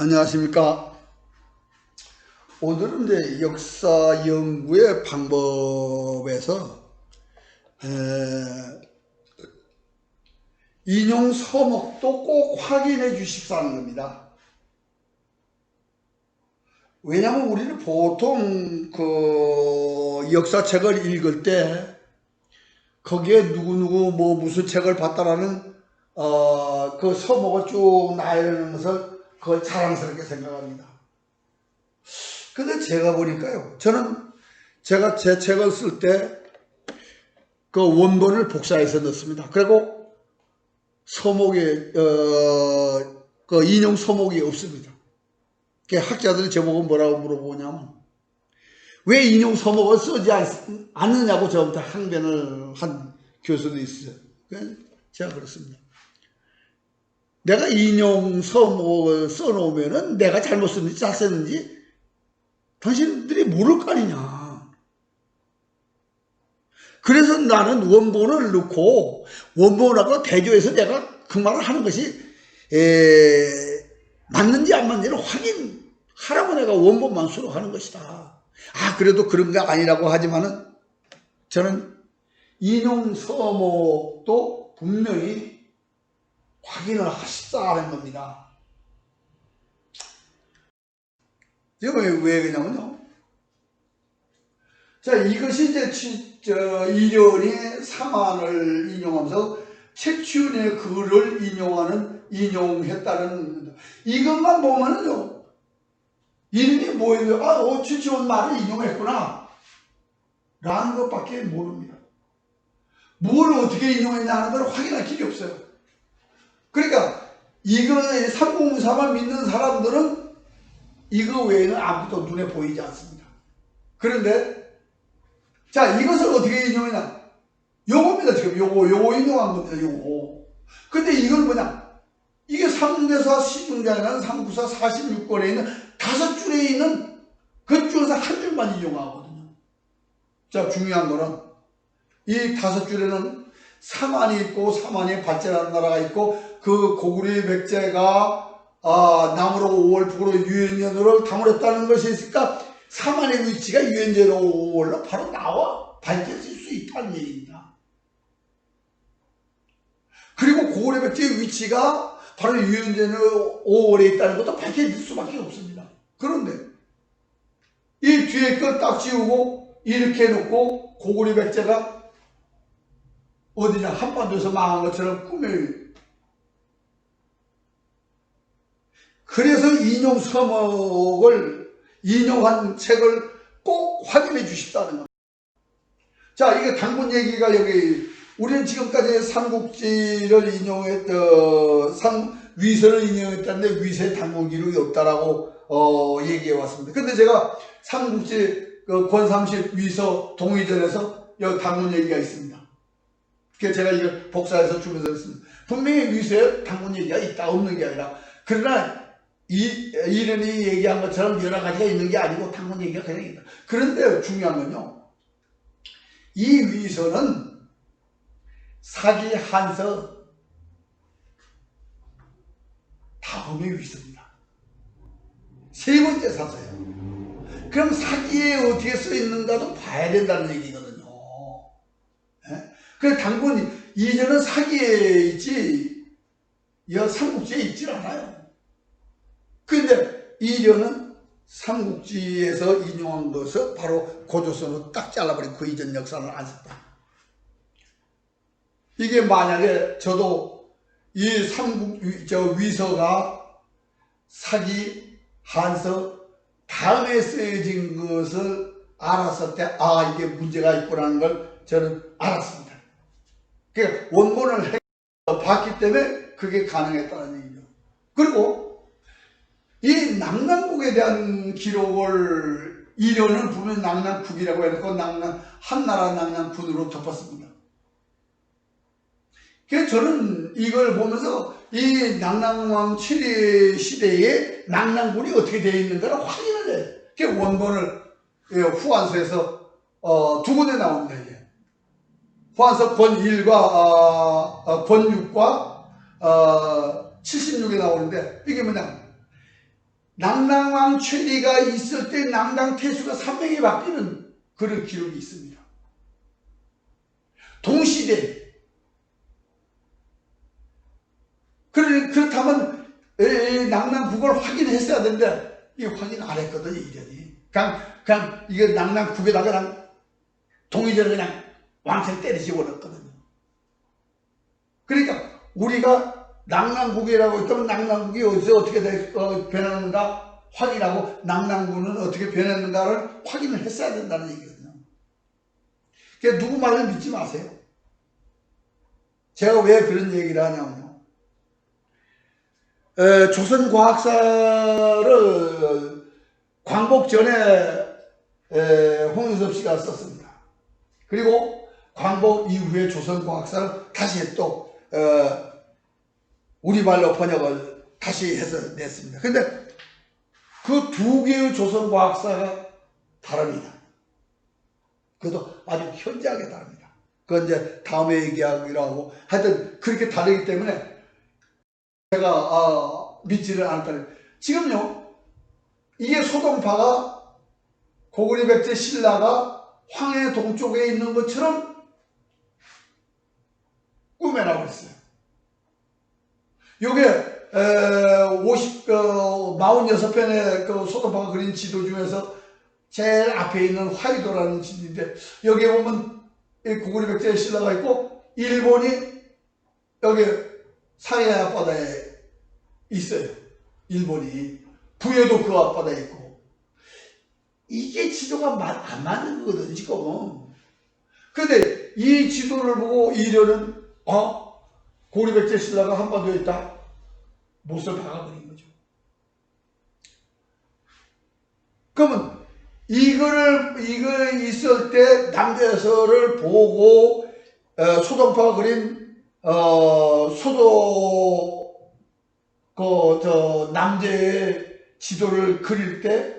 안녕하십니까. 오늘은 이제 역사 연구의 방법에서 에, 인용 서목도 꼭 확인해 주십사는 겁니다. 왜냐하면 우리는 보통 그 역사책을 읽을 때 거기에 누구누구 뭐 무슨 책을 봤다라는 어, 그 서목을 쭉 나열하는 것을 그걸 자랑스럽게 생각합니다. 근데 제가 보니까요, 저는 제가 제 책을 쓸 때 그 원본을 복사해서 넣습니다. 그리고 서목에, 어, 그 인용 서목이 없습니다. 그 학자들이 제목은 뭐라고 물어보냐면, 왜 인용 서목을 쓰지 않, 않느냐고 저부터 항변을 한 교수도 있어요. 제가 그렇습니다. 내가 인용 서목을 써놓으면은 내가 잘못 썼는지 잘 썼는지 당신들이 모를 거 아니냐. 그래서 나는 원본을 넣고 원본하고 대조해서 내가 그 말을 하는 것이 에, 맞는지 안 맞는지를 확인하라고 내가 원본만 수록하는 것이다. 아 그래도 그런 게 아니라고 하지만은 저는 인용 서목도 분명히 확인을 하시자는 겁니다. 이거 왜, 왜 그러냐면요. 자, 이것이 이제 치, 저, 이련의 사만을 인용하면서 최치훈의 글을 인용하는, 인용했다는, 이것만 보면은요, 이름이 뭐예요? 아, 어, 최치훈 말을 인용했구나. 라는 것밖에 모릅니다. 뭘 어떻게 인용했냐는 걸 확인할 길이 없어요. 그러니까 이거의 삼공사만 믿는 사람들은 이거 외에는 아무것도 눈에 보이지 않습니다. 그런데 자 이것을 어떻게 인용했냐? 요겁니다 지금 요거 요거 인용한 겁니다 요거. 근데 이건 뭐냐? 이게 삼대사 시중자라는 삼구사 46권에 있는 다섯 줄에 있는 그 중에서 한 줄만 인용하거든요. 자 중요한 거는 이 다섯 줄에는 사만이 있고 사만이 발전한 나라가 있고 그 고구려 백제가 아, 남으로 5월 북으로 유연년으로 담으렸다는 것이 있으니까 사만의 위치가 유연제로 5월로 바로 나와 밝혀질 수 있다는 얘기입니다. 그리고 고구려 백제의 위치가 바로 유연제로 5월에 있다는 것도 밝혀질 수밖에 없습니다. 그런데 이 뒤에 거딱 지우고 이렇게 해놓고 고구려 백제가 어디냐 한반도에서 망한 것처럼 꾸며요. 그래서 인용 서목을 인용한 책을 꼭 확인해 주십사는 겁니다. 자, 이게 당군 얘기가 여기 우리는 지금까지 삼국지를 인용했던 삼 위서를 인용했다는데 위서에 당군 기록이 없다라고 어, 얘기해 왔습니다. 근데 제가 삼국지 그 권삼십 위서 동의전에서 여기 당군 얘기가 있습니다. 그래서 제가 이걸 복사해서 주면서 했습니다. 분명히 위서에 당군 얘기가 있다 없는 게 아니라 그러나 이, 이런이 얘기한 것처럼 여러 가지가 있는 게 아니고 당군 얘기가 그냥 있다. 그런데 중요한 건요. 이 위서는 사기 한서 다음의 위서입니다. 세 번째 사서예요. 그럼 사기에 어떻게 써 있는가도 봐야 된다는 얘기거든요. 예? 그래서 당군 이전은 사기에 있지, 여 삼국지에 있질 않아요. 근데 이련은 삼국지에서 인용한 것을 바로 고조선으로 딱 잘라버린 그 이전 역사를 안 썼다. 이게 만약에 저도 이 삼국 저 위서가 사기 한서 다음에 쓰여진 것을 알았을 때 아 이게 문제가 있구나는 걸 저는 알았습니다. 그 원본을 해- 봤기 때문에 그게 가능했다는 얘기죠. 그리고 이 낙랑국에 대한 기록을 이련은 보면 낙랑국이라고 해놓고 낙랑 한나라 낙랑군으로 덮었습니다. 그래서 저는 이걸 보면서 이 낙랑왕 7회 시대에 낙랑군이 어떻게 되어 있는가를 확인을 해요. 그 원본을 예, 후한서에서 어, 두 군데 나옵니다. 이게. 후한서 권 1과 어, 어, 권 6과 어, 76에 나오는데 이게 뭐냐 낭랑왕 최리가 있을 때 낭랑 태수가 300이 바뀌는 그런 기록이 있습니다. 동시대. 그렇다면 낭랑 국을 확인했어야 되는데 이 확인 안 했거든요 이전이. 그냥 그냥 이게 낭랑 국에다가 그냥 동의전을 그냥 왕창 때려 집어넣었거든요. 그러니까 우리가 낭랑국이라고 했다면 낭랑국이 어디서 어떻게 되- 어, 변했는가 확인하고 낭랑군은 어떻게 변했는가를 확인을 했어야 된다는 얘기거든요. 그러니까 누구 말을 믿지 마세요. 제가 왜 그런 얘기를 하냐면요. 에, 조선과학사를 광복 전에 에, 홍윤섭 씨가 썼습니다. 그리고 광복 이후에 조선과학사를 다시 또 어, 우리말로 번역을 다시 해서 냈습니다. 근데 그 두 개의 조선과학사가 다릅니다. 그것도 아주 현저하게 다릅니다. 그건 이제 다음에 얘기하기로 하고 하여튼 그렇게 다르기 때문에 제가 아, 믿지를 않다. 지금요 이게 소동파가 고구리 백제 신라가 황해 동쪽에 있는 것처럼 꾸며나고 있어요. 요게 에, 50, 어, 46편의 그 소동파가 그린 지도 중에서 제일 앞에 있는 화이도라는 지도인데 여기 에 보면 이 고구리 백제 신라가 있고 일본이 여기 상해 앞바다에 있어요. 일본이 부여도 그 앞바다에 있고 이게 지도가 마- 안 맞는 거거든 지금. 근데 이 지도를 보고 이려는 어 고리백제 신라가 한반도에 있다 못을 박아버린 거죠. 그러면 이거를 이거 있을 때 남대서를 보고 어, 소동파가 그린 어, 소도 그저 남제의 지도를 그릴 때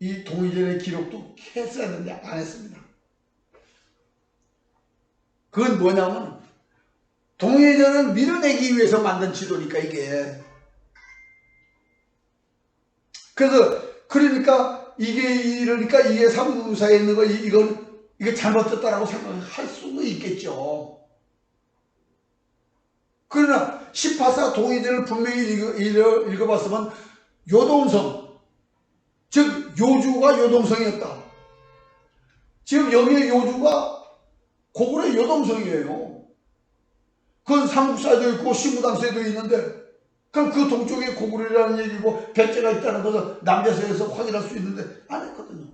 이 동의전의 기록도 했어야 되는데 안 했습니다. 그건 뭐냐면 동의전을 밀어내기 위해서 만든 지도니까 이게 그래서 그러니까 이게 이러니까 이게 삼국사에 있는 거 이- 이건 이게 잘못됐다라고 생각할 수도 있겠죠. 그러나 18사 동의전을 분명히 읽어, 읽어, 읽어봤으면 요동성 즉 요주가 요동성이었다. 지금 여기에 요주가 고구려 요동성이에요. 그건 삼국사에도 있고 신무당서에도 있는데 그럼 그 동쪽에 고구려라는 얘기고 백제가 있다는 것을 남자서에서 확인할 수 있는데 안 했거든요.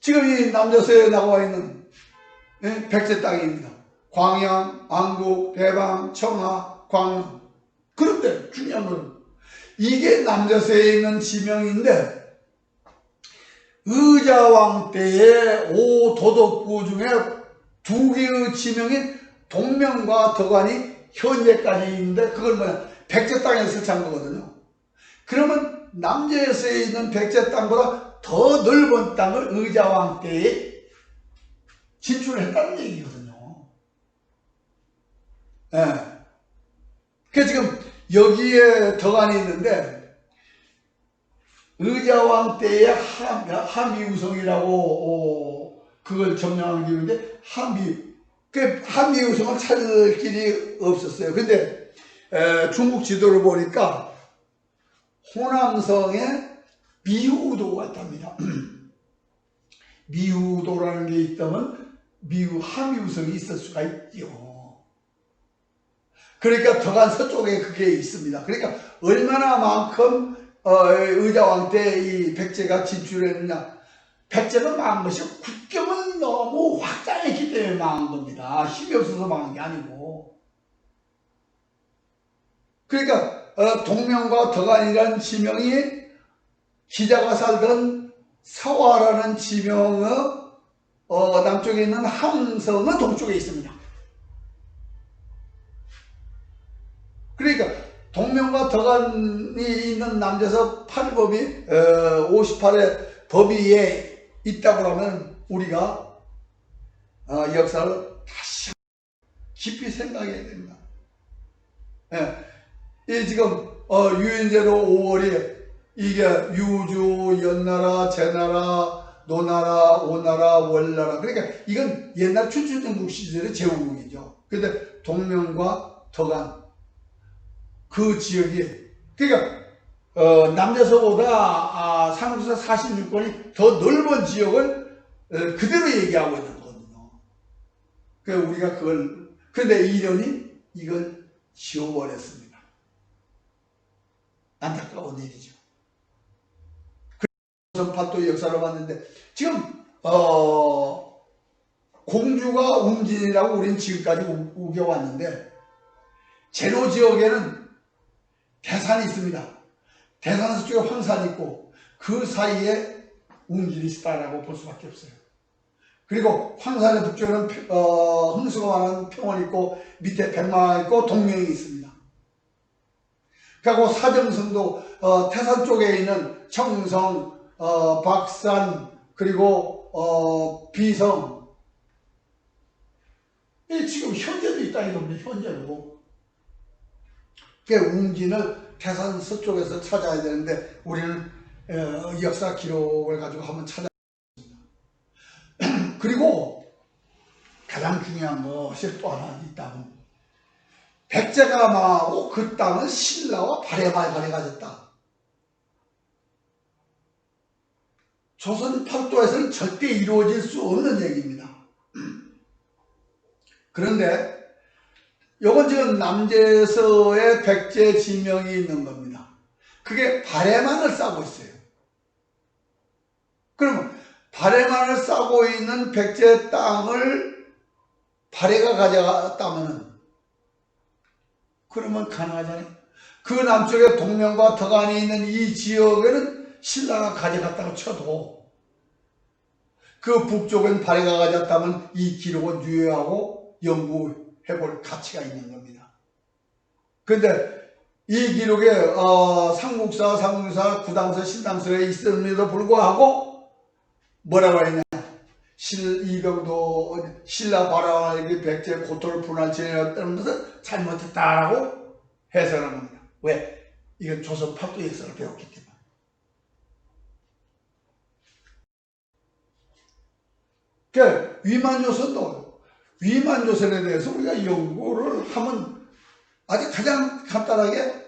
지금 이 남자서에 나와 있는 예, 백제 땅입니다. 광양, 안국, 대방, 청하, 광릉. 그런데 중요한 건 이게 남자서에 있는 지명인데 의자왕 때의 오 도덕구 중에 두 개의 지명인 동명과 덕안이 현재까지 있는데 그걸 뭐냐 백제 땅에 설치한 거거든요. 그러면 남제에서에 있는 백제 땅보다 더 넓은 땅을 의자왕 때에 진출했다는 얘기거든요. 예. 그 지금 여기에 덕안이 있는데 의자왕 때의 한, 한미우성이라고 어, 그걸 점령한 기인데 한미 그 한미우성을 찾을 길이 없었어요. 근데 에, 중국 지도를 보니까 호남성에 미우도가 있답니다. 미우도라는 게 있다면 미우 한미우성이 있을 수가 있죠. 그러니까 덕안 서쪽에 그게 있습니다. 그러니까 얼마나 만큼 어, 의자왕 때 이 백제가 진출했느냐. 백제는 망한 것이 국경은 너무 확장했기 때문에 망한 겁니다. 힘이 없어서 망한 게 아니고. 그러니까 어, 동명과 덕안이라는 지명이 기자가 살던 서화라는 지명의 어, 남쪽에 있는 함성은 동쪽에 있습니다. 그러니까 동명과 덕안이 있는 남자서 8법이 어, 58의 법위에 있다고 하면 우리가 어, 역사를 다시 깊이 생각해야 됩니다. 예. 이 지금 어, 유인제로 5월이 이게 유주, 연나라, 제나라, 노나라, 오나라, 월나라. 그러니까 이건 옛날 춘추전국 시절의 제후국이죠. 근데 동명과 덕안 그 지역이 그러니까 어, 남대서보다 아, 상수사 46권이 더 넓은 지역을 어, 그대로 얘기하고 있는 거거든요. 그 우리가 그걸 근데 이련이 이걸 지워버렸습니다. 안타까운 일이죠. 그래서 파도 역사를 봤는데 지금 어, 공주가 웅진이라고 우리는 지금까지 우- 우겨왔는데 제로 지역에는 대산이 있습니다. 대산 서쪽에 황산이 있고 그 사이에 웅진이 있다라고 볼 수밖에 없어요. 그리고 황산의 북쪽에는 평- 어, 흥수가 많은 평원이 있고 밑에 백마가 있고 동명이 있습니다. 그리고 사정성도 어, 태산 쪽에 있는 청성, 어, 박산 그리고 어, 비성 이 지금 현재도 있다 이겁니다. 현재로. 그 웅진을 태산 서쪽에서 찾아야 되는데 우리는 어, 역사 기록을 가지고 한번 찾아. 그리고 가장 중요한 것이 또 하나 있다면 백제가 망하고 그 땅은 신라와 발해발발해 가졌다. 조선 팔도에서는 절대 이루어질 수 없는 얘기입니다. 그런데 요건 지금 남제서의 백제 지명이 있는 겁니다. 그게 발해만을 싸고 있어요. 그러면 발해만을 싸고 있는 백제 땅을 발해가 가져갔다면 그러면 가능하잖아요. 그 남쪽에 동명과 덕안이 있는 이 지역에는 신라가 가져갔다고 쳐도 그 북쪽은 발해가 가졌다면 이 기록은 유효하고 연구 해볼 가치가 있는 겁니다. 근데 이 기록에 어, 삼국사, 삼국사, 구당서, 신당서에 있음에도 불구하고 뭐라고 했냐 실 이병도 신라 바라와에게 백제 고토를 분할 지내었다는 것은 잘못했다라고 해석하는 겁니다. 왜? 이건 조선 팔도 역사를 배웠기 때문에. 그 위만조선도 위만 조선에 대해서 우리가 연구를 하면 아주 가장 간단하게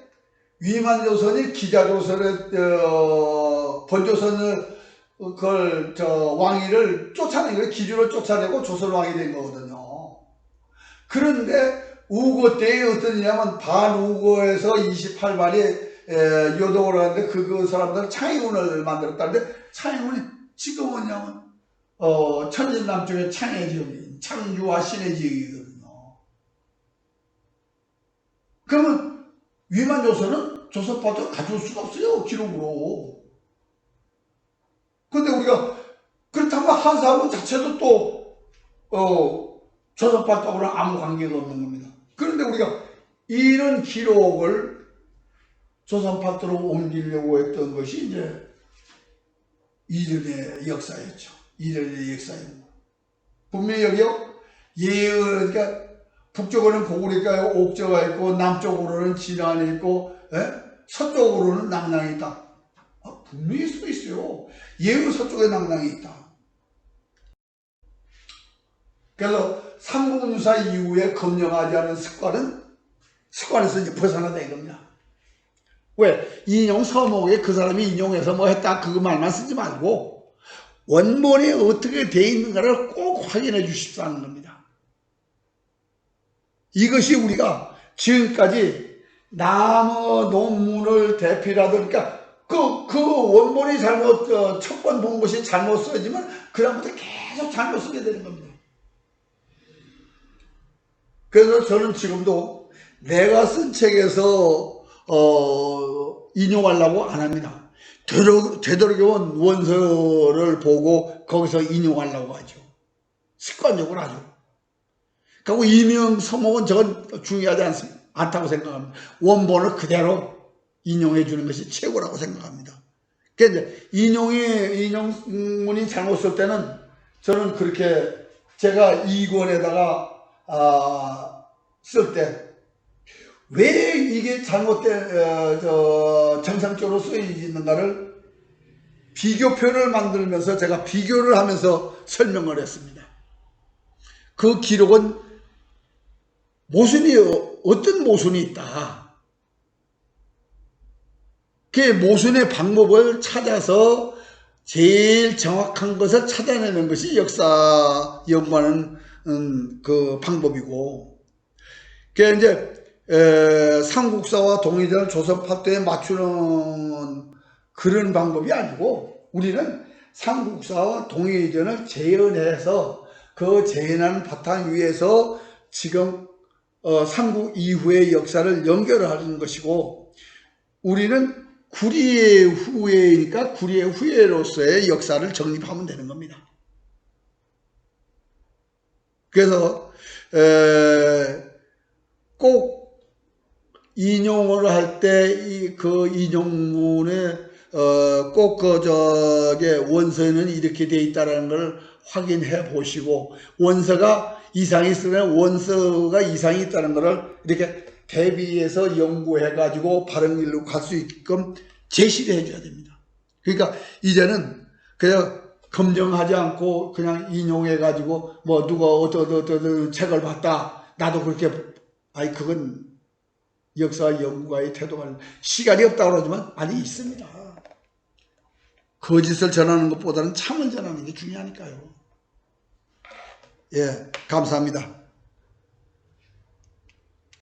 위만 조선이 기자 조선의 어, 본조선을 그걸 저 왕위를 쫓아내고 기준을 쫓아내고 조선 왕이 된 거거든요. 그런데 우고 때에 어떤 일이냐면 반우고에서 28발이 요동을 하는데 그, 그 사람들은 창의군을 만들었다는데 창의군이 지금 뭐냐면 어, 천진남쪽의 창해 지역이 창주와 신해 지역이거든요. 그러면 위만조선은 조선파도 가져올 수가 없어요 기록으로. 근데 우리가 그렇다면 한사학원 자체도 또 어, 조선파하고는 아무 관계가 없는 겁니다. 그런데 우리가 이런 기록을 조선파도로 옮기려고 했던 것이 이제 이른의 역사였죠. 이른의 역사입니다. 분명히 여기요 예의 그러니까 북쪽으로는 고구리가 옥저가 있고 남쪽으로는 진안이 있고 예? 서쪽으로는 남랑이 있다. 아, 분명히 써 있어요. 예의 서쪽에 남랑이 있다. 그래서 삼국유사 이후에 검증하지 않은 습관은 습관에서 이제 벗어나다 이겁니다. 왜? 인용 서목에 그 사람이 인용해서 뭐 했다 그 말만 쓰지 말고 원본에 어떻게 돼 있는가를 꼭 확인해 주십사는 겁니다. 이것이 우리가 지금까지 남의 논문을 대필하던 그러니까 그, 그 원본이 잘못, 어, 첫번 본 것이 잘못 써지면 그다음부터 계속 잘못 쓰게 되는 겁니다. 그래서 저는 지금도 내가 쓴 책에서 어, 인용하려고 안 합니다. 되도, 되도록이면 원서를 보고 거기서 인용하려고 하죠. 습관적으로 하죠. 그리고 이명 서목은 저건 중요하지 않습니다. 않다고 생각합니다. 원본을 그대로 인용해 주는 것이 최고라고 생각합니다. 이제 인용이 인용문이 잘못 쓸 때는 저는 그렇게 제가 2권에다가 아, 쓸때 왜 이게 잘못된 어, 저 정상적으로 쓰여지는가를 비교표를 만들면서 제가 비교를 하면서 설명을 했습니다. 그 기록은 모순이 어떤 모순이 있다. 그 모순의 방법을 찾아서 제일 정확한 것을 찾아내는 것이 역사 연구하는 음, 그 방법이고, 그 이제 에, 삼국사와 동의전을 조선파트에 맞추는 그런 방법이 아니고 우리는 삼국사와 동의전을 재현해서 그 재현하는 바탕 위에서 지금 어, 삼국 이후의 역사를 연결하는 것이고 우리는 구리의 후예니까 구리의 후예로서의 역사를 정립하면 되는 겁니다. 그래서 에, 꼭 인용을 할 때 이 그 인용문에 어, 꼭그 저게 원서에는 이렇게 돼 있다라는 걸 확인해 보시고 원서가 이상이 있으면 원서가 이상이 있다는 것을 이렇게 대비해서 연구해 가지고 바른 길로 갈 수 있게끔 제시를 해 줘야 됩니다. 그러니까 이제는 그냥 검증하지 않고 그냥 인용해 가지고 뭐 누가 어떤 어떤 책을 봤다 나도 그렇게 아니 그건 역사 연구가의 태도가 시간이 없다고 그러지만 많이 있습니다. 거짓을 전하는 것보다는 참을 전하는 게 중요하니까요. 예, 감사합니다.